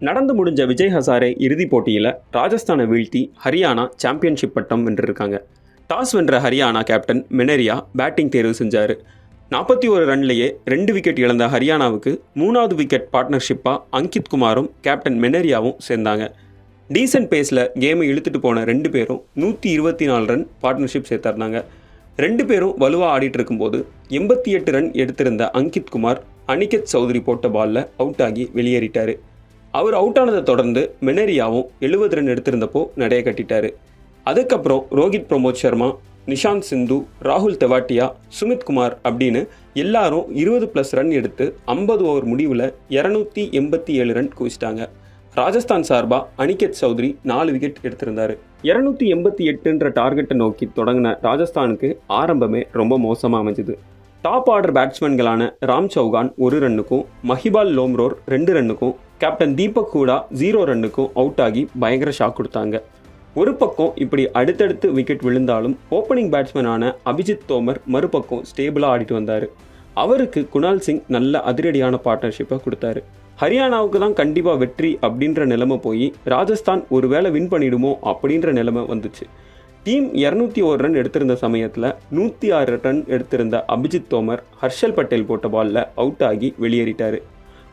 நடந்து முடிஞ்ச விஜய் ஹசாரே இறுதிப் போட்டியில் ராஜஸ்தானை வீழ்த்தி ஹரியானா சாம்பியன்ஷிப் பட்டம் வென்றிருக்காங்க. டாஸ் வென்ற ஹரியானா கேப்டன் மெனரியா பேட்டிங் தேர்வு செஞ்சார். நாற்பத்தி ஒரு ரன்லேயே ரெண்டு விக்கெட் இழந்த ஹரியானாவுக்கு மூணாவது விக்கெட் பார்ட்னர்ஷிப்பாக அங்கித் குமாரும் கேப்டன் மெனரியாவும் சேர்ந்தாங்க. டீசன்ட் பேஸில் கேமை இழுத்துட்டு போன ரெண்டு பேரும் நூற்றி இருபத்தி நாலு ரன் பார்ட்னர்ஷிப் சேர்த்தாருந்தாங்க. ரெண்டு பேரும் வலுவாக ஆடிட்டு இருக்கும்போது எண்பத்தி எட்டு ரன் எடுத்திருந்த அங்கித் குமார் அனிகத் சௌத்ரி போட்ட பாலில் அவுட் ஆகி வெளியேறிட்டார். அவர் அவுட் ஆனதை தொடர்ந்து மெனரியாவும் எழுபது ரன் எடுத்திருந்தப்போ நடைய கட்டிட்டார். அதுக்கப்புறம் ரோஹித் பிரமோத் சர்மா நிஷாந்த் சிந்து ராகுல் தெவாட்டியா சுமித் குமார் அப்படின்னு எல்லாரும் இருபது ப்ளஸ் ரன் எடுத்து ஐம்பது ஓவர் முடிவில் இரநூத்தி எண்பத்தி ஏழு ரன் குவிச்சிட்டாங்க. ராஜஸ்தான் சார்பாக அனிகேத் சௌத்ரி நாலு விக்கெட் எடுத்திருந்தார். இரநூத்தி எண்பத்தி எட்டுன்ற டார்கெட்டை நோக்கி தொடங்கின ராஜஸ்தானுக்கு ஆரம்பமே ரொம்ப மோசமாக அமைஞ்சது. டாப் ஆர்டர் பேட்ஸ்மேன்களான ராம் சௌகான் ஒரு ரன்னுக்கும் மஹிபால் லோம்ரோர் ரெண்டு ரன்னுக்கும் கேப்டன் தீபக் ஹூடா ஜீரோ ரன்னுக்கும் அவுட் ஆகி பயங்கர ஷாக் கொடுத்தாங்க ஒரு பக்கம் இப்படி அடுத்தடுத்து விக்கெட் விழுந்தாலும் ஓப்பனிங் பேட்ஸ்மேனான அபிஜித் தோமர் மறுபக்கம் ஸ்டேபிளாக ஆடிட்டு வந்தார் அவருக்கு குணால் சிங் நல்ல அதிரடியான பார்ட்னர்ஷிப்பை கொடுத்தாரு ஹரியானாவுக்கு தான் கண்டிப்பாக வெற்றி அப்படின்ற நிலைமை போய் ராஜஸ்தான் ஒருவேளை வின் பண்ணிடுமோ அப்படின்ற நிலைமை வந்துச்சு டீம் இரநூத்தி ஒரு ரன் எடுத்திருந்த சமயத்தில் நூற்றி ஆறு ரன் எடுத்திருந்த அபிஜித் தோமர் ஹர்ஷல் பட்டேல் போட்ட பாலில் அவுட் ஆகி வெளியேறிட்டார்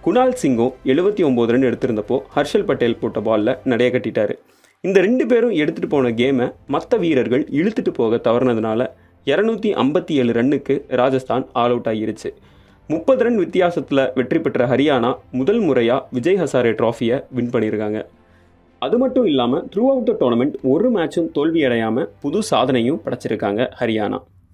குணால் சிங்கும் எழுபத்தி ஒம்பது ரன் எடுத்திருந்தப்போ ஹர்ஷல் பட்டேல் போட்ட பாலில் நடைய கட்டிட்டாரு. இந்த ரெண்டு பேரும் எடுத்துகிட்டு போன கேமை மற்ற வீரர்கள் இழுத்துட்டு போக தவறுனதுனால இரநூத்தி ஐம்பத்தி ஏழு ரன்னுக்கு ராஜஸ்தான் ஆல் அவுட் ஆகிருச்சு. முப்பது ரன் வித்தியாசத்தில் வெற்றி பெற்ற ஹரியானா முதல் முறையாக விஜய் ஹசாரே ட்ராஃபியை வின் பண்ணியிருக்காங்க. அது மட்டும் இல்லாமல் த்ரூ அவுட் த டோர்னமெண்ட் ஒரு மேட்சும் தோல்வி அடையாமல் புது சாதனையும் படைச்சிருக்காங்க ஹரியானா.